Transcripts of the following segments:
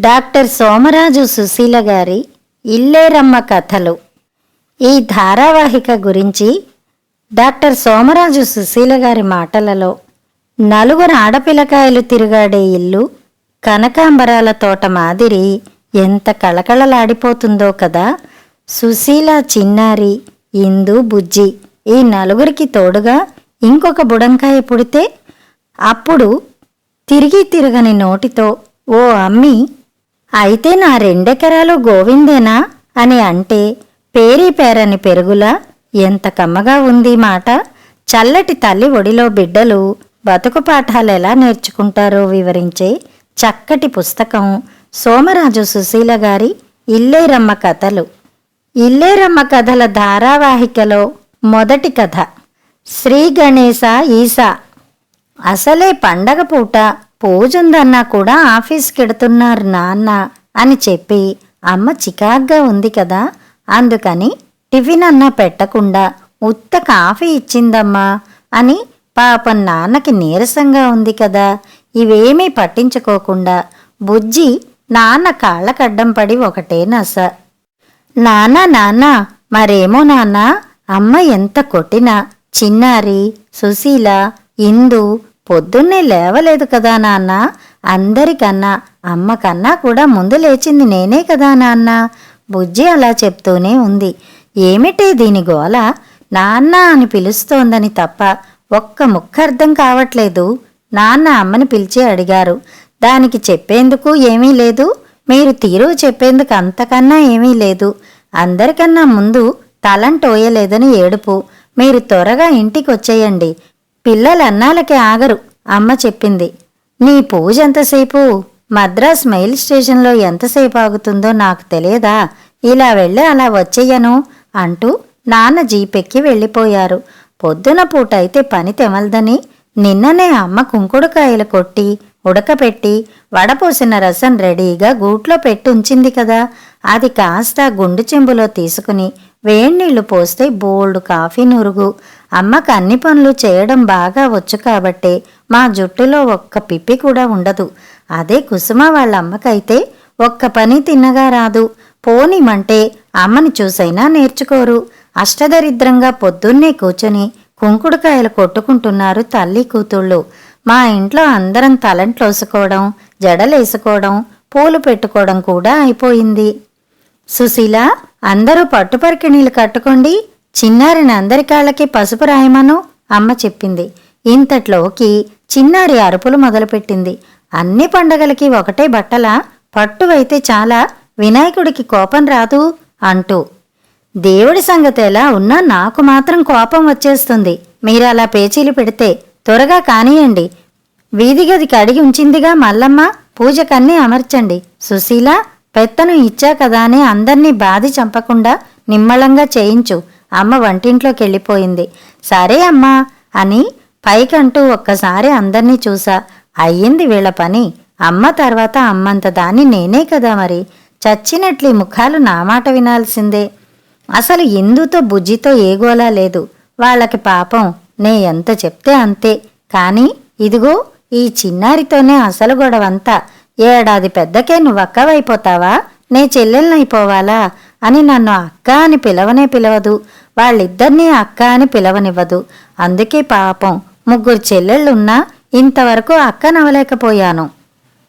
Doctor Somaraju Susheela గారి ఇల్లేరమ్మ కథలు. ఈ ధారావాహిక గురించి డాక్టర్ సోమరాజు సుశీల గారి మాటలలో నలుగురు ఆడపిల్లకాయలు తిరుగాడే ఇల్లు కనకాంబరాల తోట మాదిరి ఎంత కళకళలాడిపోతుందో కదా! సుశీల చిన్నారి ఇందు బుజ్జి ఈ నలుగురికి తోడుగా ఇంకొక బుడంకాయ పుడితే అప్పుడు తిరిగి తిరగని నోటితో ఓ అమ్మి అయితే నా రెండెకరాలు గోవిందేనా? అని అంటే పేరీ పేరని పెరుగులా ఎంత కమ్మగా ఉంది మాట. చల్లటి తల్లి ఒడిలో బిడ్డలు బతుకు పాఠాలు ఎలా నేర్చుకుంటారో వివరించే చక్కటి పుస్తకం సోమరాజు సుశీల గారి ఇల్లేరమ్మ కథలు. ఇల్లేరమ్మ కథల ధారావాహికలో మొదటి కథ శ్రీ గణేశ ఈసా. అసలే పండగ పూట పూజుందన్నా కూడా ఆఫీస్కి ఎడుతున్నారు నాన్న అని చెప్పి అమ్మ చికాగ్గా ఉంది కదా అందుకని టిఫిన్ అన్నా పెట్టకుండా ఉత్త కాఫీ ఇచ్చిందమ్మా అని పాపం నాన్నకి నీరసంగా ఉంది కదా ఇవేమీ పట్టించుకోకుండా బుజ్జి నాన్న కాళ్ళకడ్డం పడి ఒకటే నస. నాన్న నాన్న మరేమో నాన్న అమ్మ ఎంత కొట్టినా చిన్నారి సుశీల ఇందు పొద్దున్నే లేవలేదు కదా నాన్న. అందరికన్నా అమ్మ కన్నా కూడా ముందు లేచింది నేనే కదా నాన్న. బుజ్జి అలా చెప్తూనే ఉంది. ఏమిటే దీని గోల? నాన్న అని పిలుస్తోందని తప్ప ఒక్క ముక్క అర్థం కావట్లేదు. నాన్న అమ్మని పిలిచి అడిగారు. దానికి చెప్పేందుకు ఏమీ లేదు. మీరు తీరు చెప్పేందుకు అంతకన్నా ఏమీ లేదు. అందరికన్నా ముందు తలంటోయలేదని ఏడుపు. మీరు త్వరగా ఇంటికి వచ్చేయండి పిల్లలు అన్నాలకి ఆగరు. అమ్మ చెప్పింది నీ పూజ ఎంతసేపు? మద్రాస్ మైల్ స్టేషన్లో ఎంతసేపు ఆగుతుందో నాకు తెలియదా? ఇలా వెళ్ళి అలా వచ్చేయను అంటూ నాన్న జీపెక్కి వెళ్ళిపోయారు. పొద్దున పూట అయితే పని తెమలదని నిన్ననే అమ్మ కుంకుడుకాయలు కొట్టి ఉడకపెట్టి వడపోసిన రసం రెడీగా గూట్లో పెట్టి ఉంచింది కదా. అది కాస్త గుండు చెంబులో తీసుకుని వేడినీళ్ళు పోస్తే బోల్డు కాఫీ నురుగు. అమ్మకు అన్ని పనులు చేయడం బాగా వచ్చు కాబట్టే మా జుట్టులో ఒక్క పిప్పి కూడా ఉండదు. అదే కుసుమ వాళ్ళ అమ్మకైతే ఒక్క పని తిన్నగా రాదు. పోనిమంటే అమ్మని చూసైనా నేర్చుకోరు. అష్టదరిద్రంగా పొద్దున్నే కూర్చొని కుంకుడుకాయలు కొట్టుకుంటున్నారు తల్లి కూతుళ్ళు. మా ఇంట్లో అందరం తలంట్లోసుకోవడం జడలేసుకోవడం పూలు పెట్టుకోవడం కూడా అయిపోయింది. సుశీల అందరూ పట్టుపరికిణీలు కట్టుకోండి. చిన్నారిని అందరి కాళ్ళకి పసుపు రాయమను అమ్మ చెప్పింది. ఇంతట్లోకి చిన్నారి అరుపులు మొదలుపెట్టింది. అన్ని పండగలకి ఒకటే బట్టలా పట్టువైతే చాలా వినాయకుడికి కోపం రాదు అంటూ. దేవుడి సంగతి ఎలా ఉన్నా నాకు మాత్రం కోపం వచ్చేస్తుంది. మీరు అలా పేచీలు పెడితే త్వరగా కానియండి. వీధి గదికి అడిగి ఉంచిందిగా మల్లమ్మ పూజకన్నీ అమర్చండి. సుశీల పెత్తను ఇచ్చా కదా అని అందర్నీ బాధి చంపకుండా నిమ్మళంగా చేయించు. అమ్మ వంటింట్లోకి వెళ్ళిపోయింది సరే అమ్మా అని పైకంటూ ఒక్కసారి అందర్నీ చూసా. అయ్యింది వీళ్ళ పని. అమ్మ తర్వాత అమ్మంత దాన్ని నేనే కదా మరి. చచ్చినట్లు ముఖాలు నా మాట వినాల్సిందే. అసలు ఇందుతో బుజ్జితో ఏగోలా లేదు. వాళ్ళకి పాపం. నే ఎంత చెప్తే అంతే. కానీ ఇదిగో ఈ చిన్నారితోనే అసలు గొడవంతా. ఏడాది పెద్దకే నువ్వు అక్కవైపోతావా నే చెల్లెలనైపోవాలా? అని నన్ను అక్క అని పిలవనే పిలవదు. వాళ్ళిద్దరినీ అక్క అని పిలవనివ్వదు. అందుకే పాపం ముగ్గురు చెల్లెళ్ళున్నా ఇంతవరకు అక్క నవ్వలేకపోయాను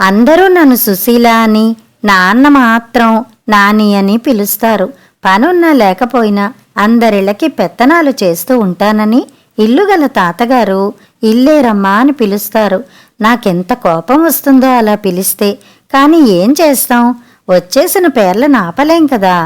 అందరూ నన్ను సుశీల అని నాన్న మాత్రం నాని అని పిలుస్తారు. పనున్నా లేకపోయినా అందరిళ్ళకి పెత్తనాలు చేస్తూ ఉంటానని ఇల్లు గల తాతగారు ఇల్లేరమ్మా అని పిలుస్తారు. నాకెంత కోపం వస్తుందో అలా పిలిస్తే కానీ ఏం చేస్తాం? వచ్చేసిన పేర్లను ఆపలేం కదా?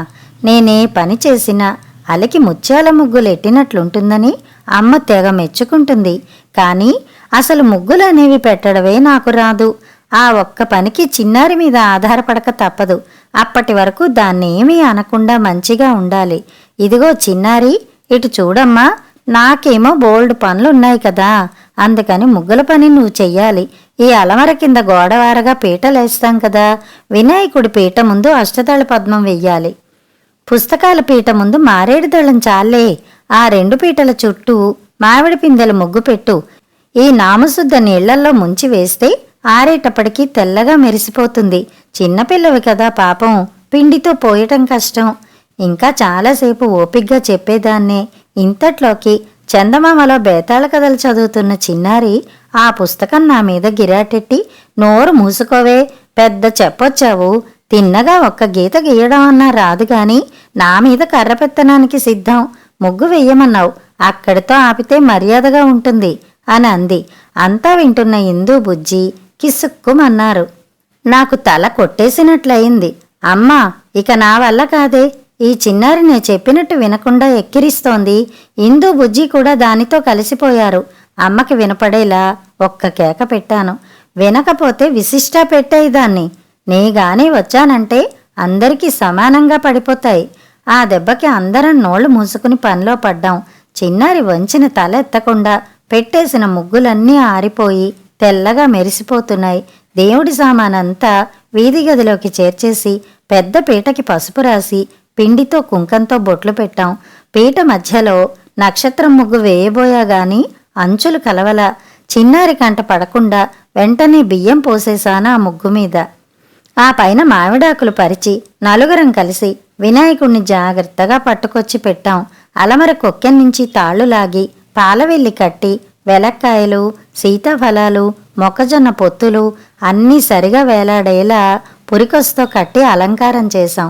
నేనే పని చేసినా అలకి ముత్యాల ముగ్గులు ఎట్టినట్లుంటుందని అమ్మ తెగ మెచ్చుకుంటుంది. కానీ అసలు ముగ్గులు అనేవి పెట్టడమే నాకు రాదు. ఆ ఒక్క పనికి చిన్నారి మీద ఆధారపడక తప్పదు. అప్పటి వరకు దాన్నేమీ అనకుండా మంచిగా ఉండాలి. ఇదిగో చిన్నారి ఇటు చూడమ్మా నాకేమో బోల్డ్ పనులున్నాయి కదా. అందుకని ముగ్గుల పని నువ్వు చెయ్యాలి. ఈ అలమర కింద గోడవారగా పీటలేస్తాం కదా. వినాయకుడి పీట ముందు అష్టదళ పద్మం వెయ్యాలి. పుస్తకాల పీట ముందు మారేడు దళం చాలే. ఆ రెండు పీటల చుట్టూ మామిడి పిందెల ముగ్గు పెట్టు. ఈ నామశుద్ధ నీళ్ళల్లో ముంచి వేస్తే ఆరేటప్పటికీ తెల్లగా మెరిసిపోతుంది. చిన్నపిల్లవి కదా పాపం. పిండితో పోయటం కష్టం. ఇంకా చాలాసేపు ఓపిగ్గా చెప్పేదాన్నే. ఇంతట్లోకి చందమామలో బేతాళ కథలు చదువుతున్న చిన్నారి ఆ పుస్తకం నా మీద గిరాటెట్టి నోరు మూసుకోవే. పెద్ద చెప్పొచ్చావు. తిన్నగా ఒక్క గీత గీయడం అన్నా రాదు గాని నా మీద కర్ర పెత్తనానికి సిద్ధం. ముగ్గు వెయ్యమన్నావు. అక్కడితో ఆపితే మర్యాదగా ఉంటుంది అని అంది. అంతా వింటున్న ఇందు బుజ్జి కిసుక్కుమన్నారు. నాకు తల కొట్టేసినట్లయింది. అమ్మా ఇక నా వల్ల కాదే. ఈ చిన్నారి నే చెప్పినట్టు వినకుండా ఎక్కిరిస్తోంది. ఇందు బుజ్జి కూడా దానితో కలిసిపోయారు. అమ్మకి వినపడేలా ఒక్క కేక పెట్టాను. వినకపోతే విశిష్టా పెట్టేదాన్ని నేగాని వచ్చానంటే అందరికీ సమానంగా పడిపోతాయి. ఆ దెబ్బకి అందరం నోళ్ళు మూసుకుని పనిలో పడ్డాం. చిన్నారి వంచిన తల ఎత్తకుండా పెట్టేసిన ముగ్గులన్నీ ఆరిపోయి తెల్లగా మెరిసిపోతున్నాయి. దేవుడి సామానంతా వీధి గదిలోకి చేర్చేసి పెద్ద పీటకి పసుపు రాసి పిండితో కుంకంతో బొట్లు పెట్టాం. పీట మధ్యలో నక్షత్రం ముగ్గు వేయబోయా గాని అంచులు కలవల. చిన్నారి కంట పడకుండా వెంటనే బియ్యం పోసేశాను ఆ ముగ్గు మీద. ఆ పైన మామిడాకులు పరిచి నలుగురం కలిసి వినాయకుణ్ణి జాగ్రత్తగా పట్టుకొచ్చి పెట్టాం. అలమర కొక్కె నుంచి తాళ్ళు లాగి పాలవెల్లి కట్టి వెలక్కాయలు సీతాఫలాలు మొక్కజొన్న పొత్తులు అన్నీ సరిగా వేలాడేలా పురికొస్తో కట్టి అలంకారం చేశాం.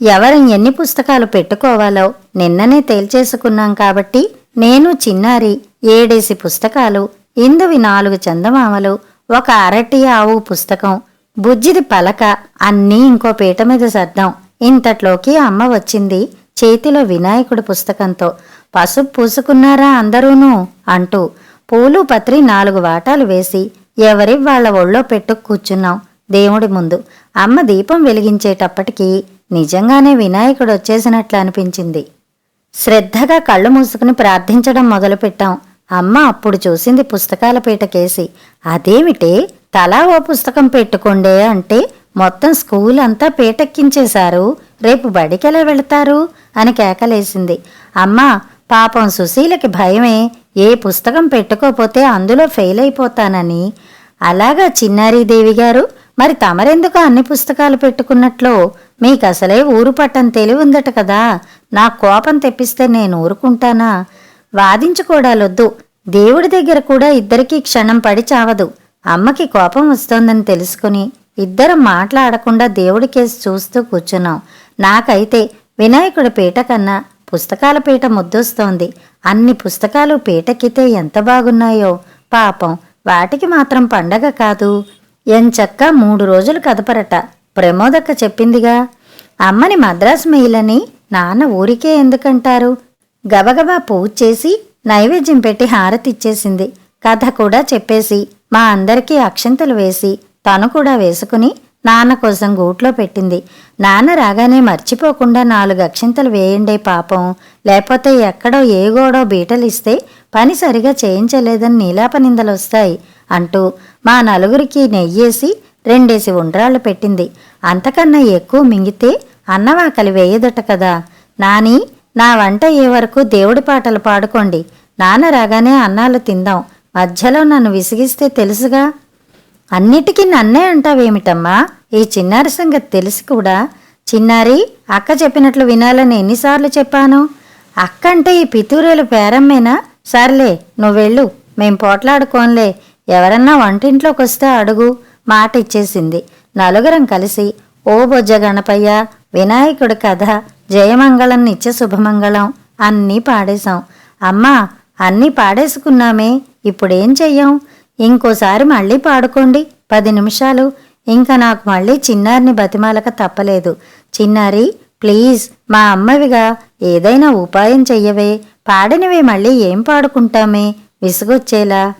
ఎవరం ఎన్ని పుస్తకాలు పెట్టుకోవాలో నిన్ననే తేల్చేసుకున్నాం కాబట్టి నేను చిన్నారి ఏడేసి పుస్తకాలు ఇందువి నాలుగు చందమామలు ఒక అరటి ఆవు పుస్తకం బుజ్జిది పలక అన్నీ ఇంకో పీట మీద సర్దాం. ఇంతట్లోకి అమ్మ వచ్చింది చేతిలో వినాయకుడి పుస్తకంతో. పసుపు పూసుకున్నారా అందరూనూ? అంటూ పూలు పత్రి నాలుగు వాటాలు వేసి ఎవరి వాళ్ళ ఒళ్ళో పెట్టు కూర్చున్నాం దేవుడి ముందు. అమ్మ దీపం వెలిగించేటప్పటికి నిజంగానే వినాయకుడు వచ్చేసినట్లు అనిపించింది. శ్రద్ధగా కళ్ళు మూసుకుని ప్రార్థించడం మొదలుపెట్టాం. అమ్మ అప్పుడు చూసింది పుస్తకాల పీటకేసి అదేమిటే? తలా ఓ పుస్తకం పెట్టుకోండే అంటే మొత్తం స్కూల్ అంతా పీటెక్కించేశారు. రేపు బడికెలా వెళతారు? అని కేకలేసింది. అమ్మా పాపం సుశీలకి భయమే. ఏ పుస్తకం పెట్టుకోపోతే అందులో ఫెయిల్ అయిపోతానని అలాగా చిన్నారీదేవి గారు మరి తమరెందుకు అన్ని పుస్తకాలు పెట్టుకున్నట్లు? మీకు అసలే ఊరు పట్టం తెలివి ఉందట కదా. నా కోపం తెప్పిస్తే నేను ఊరుకుంటానా? వాదించుకోడాలొద్దు. దేవుడి దగ్గర కూడా ఇద్దరికీ క్షణం పడి చావదు. అమ్మకి కోపం వస్తోందని తెలుసుకుని ఇద్దరం మాట్లాడకుండా దేవుడి కేసు చూస్తూ కూర్చున్నాం. నాకైతే వినాయకుడి పీట కన్నా పుస్తకాల పీట ముద్దొస్తోంది. అన్ని పుస్తకాలు పీటెక్కితే ఎంత బాగున్నాయో. పాపం వాటికి మాత్రం పండగ కాదు. ఎంచక్క మూడు రోజులు కదపరట. ప్రమోదక్క చెప్పిందిగా అమ్మని మద్రాసు మెయిలని నాన్న ఊరికే ఎందుకంటారు? గబగబా పూజ చేసి నైవేద్యం పెట్టి హారతిచ్చేసింది కథ కూడా చెప్పేసి మా అందరికీ అక్షంతలు వేసి తను కూడా వేసుకుని నాన్న కోసం గూట్లో పెట్టింది. నాన్న రాగానే మర్చిపోకుండా నాలుగు అక్షింతలు వేయండే పాపం లేకపోతే ఎక్కడో ఏ గోడో బీటలిస్తే పని సరిగా చేయించలేదని నీలాప నిందలొస్తాయి అంటూ మా నలుగురికి నెయ్యేసి రెండేసి ఉండ్రాళ్ళు పెట్టింది. అంతకన్నా ఎక్కువ మింగితే అన్నవాకలి వేయదట కదా. నాని నా వంట ఏ వరకు దేవుడి పాటలు పాడుకోండి. నాన్న రాగానే అన్నాలు తిందాం. మధ్యలో నన్ను విసిగిస్తే తెలుసుగా? అన్నిటికీ నన్నే అంటావేమిటమ్మా? ఈ చిన్నారి సంగతి తెలిసి కూడా చిన్నారి అక్క చెప్పినట్లు వినాలని ఎన్నిసార్లు చెప్పాను? అక్క అంటే ఈ పితూరేలు పేరమ్మేనా? సర్లే నువ్వెళ్ళు మేం పోట్లాడుకోన్లే. ఎవరన్నా వంటింట్లోకి వస్తే అడుగు మాట ఇచ్చేసింది నలుగురం కలిసి ఓ బొజ్జ గణపయ్య వినాయకుడి కథ జయమంగళం నిత్య శుభమంగళం అన్నీ పాడేశాం. అమ్మా అన్నీ పాడేసుకున్నామే. ఇప్పుడేం చెయ్యం? ఇంకోసారి మళ్ళీ పాడుకోండి. పది నిమిషాలు. ఇంకా నాకు మళ్ళీ చిన్నారిని బతిమాలక తప్పలేదు. చిన్నారి ప్లీజ్ మా అమ్మవిగా ఏదైనా ఉపాయం చెయ్యవే. పాడినవి మళ్ళీ ఏం పాడుకుంటామే? విసుగొచ్చేలా.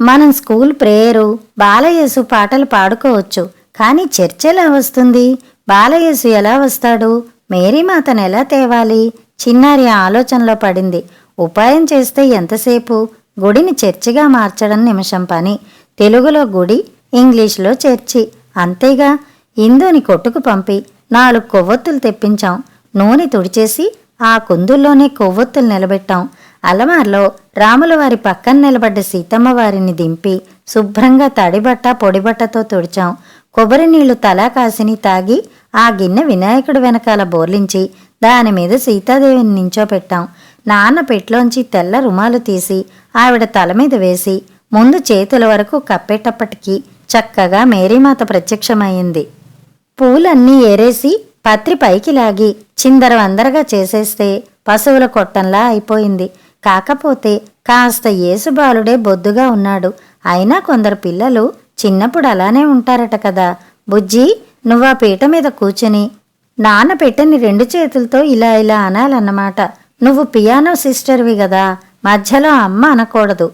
మనం స్కూల్ ప్రేయరు బాలయేసు పాటలు పాడుకోవచ్చు. కానీ చర్చ ఎలా వస్తుంది? బాలయేసు ఎలా వస్తాడు? మేరీమాతను ఎలా తేవాలి? చిన్నారి ఆలోచనలో పడింది. ఉపాయం చేస్తే ఎంతసేపు? గుడిని చర్చిగా మార్చడం నిమిషం పని. తెలుగులో గుడి ఇంగ్లీష్లో చర్చి. అంతేగా ఇందుని కొట్టుకు పంపి నాలుగు కొవ్వొత్తులు తెప్పించాం. నూనె తుడిచేసి ఆ కుందుల్లోనే కొవ్వొత్తులు నిలబెట్టాం. అలమార్లో రాముల వారి పక్కన నిలబడ్డ సీతమ్మ వారిని దింపి శుభ్రంగా తడిబట్ట పొడిబట్టతో తుడిచాం. కొబ్బరి నీళ్ళు తలా కాసిని తాగి ఆ గిన్నె వినాయకుడి వెనకాల బోర్లించి దాని మీద సీతాదేవిని నించోపెట్టాం. నాన్న పెట్లోంచి తెల్ల రుమాలు తీసి ఆవిడ తల మీద వేసి ముందు చేతుల వరకు కప్పేటప్పటికీ చక్కగా మేరీమాత ప్రత్యక్షమైంది పూలన్నీ ఏరేసి పత్రి పైకి లాగి చిందరవందరగా చేసేస్తే పశువుల కొట్టంలా అయిపోయింది. కాకపోతే కాస్త యేసుబాలుడే బొద్దుగా ఉన్నాడు. అయినా కొందరు పిల్లలు చిన్నప్పుడు అలానే ఉంటారట కదా. బుజ్జి నువ్వా పీట మీద కూర్చుని నాన్న పెట్టని రెండు చేతులతో ఇలా ఇలా అనాలన్నమాట. నువ్వు పియానో సిస్టర్వి కదా మధ్యలో అమ్మ అనకూడదు.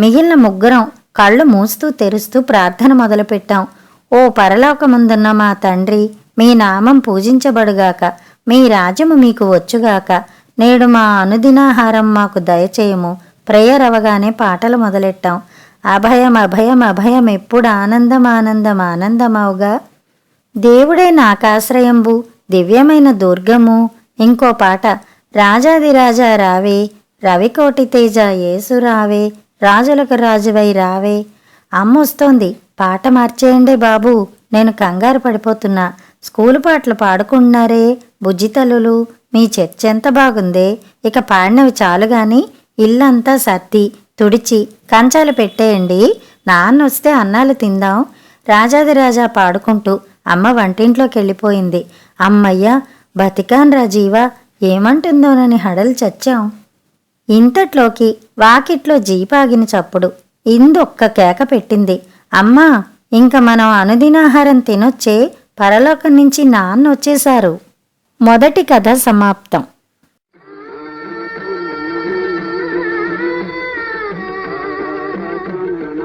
మిగిలిన ముగ్గురం కళ్ళు మూస్తూ తెరుస్తూ ప్రార్థన మొదలుపెట్టాం. ఓ పరలోకముందున్న మా తండ్రి మీ నామం పూజించబడుగాక మీ రాజ్యము మీకు వచ్చుగాక నేడు మా అనుదినాహారం మాకు దయచేయము. ప్రేయర్ అవగానే పాటలు మొదలెట్టాం. అభయం అభయం అభయం ఎప్పుడు ఆనందం ఆనందం ఆనందమవుగా? దేవుడే నాకాశ్రయంబు దివ్యమైన దుర్గము. ఇంకో పాట రాజాదిరాజా రావే రవికోటి తేజ యేసు రావే రాజులకు రాజువై రావే. అమ్మొస్తోంది పాట మార్చేయండి బాబు నేను కంగారు పడిపోతున్నా. స్కూలు పాటలు పాడుకుంటున్నారే బుజ్జి తల్లులు మీ చర్చ ఎంత బాగుందే. ఇక పాడినవి చాలు గాని ఇల్లంతా సర్ది తుడిచి కంచాలు పెట్టేయండి. నాన్న వస్తే అన్నాలు తిందాం. రాజాదిరాజా పాడుకుంటూ అమ్మ వంటింట్లోకి వెళ్ళిపోయింది అమ్మయ్య బతికాన్ రాజీవా ఏమంటుందోనని హడలు చచ్చాం. ఇంతట్లోకి వాకిట్లో జీపాగిన చప్పుడు. ఇందొక్క కేక పెట్టింది. అమ్మా ఇంక మనం అనుదినాహారం తినొచ్చే పరలోకం నుంచి నాన్న వచ్చేశారు మొదటి కథ సమాప్తం.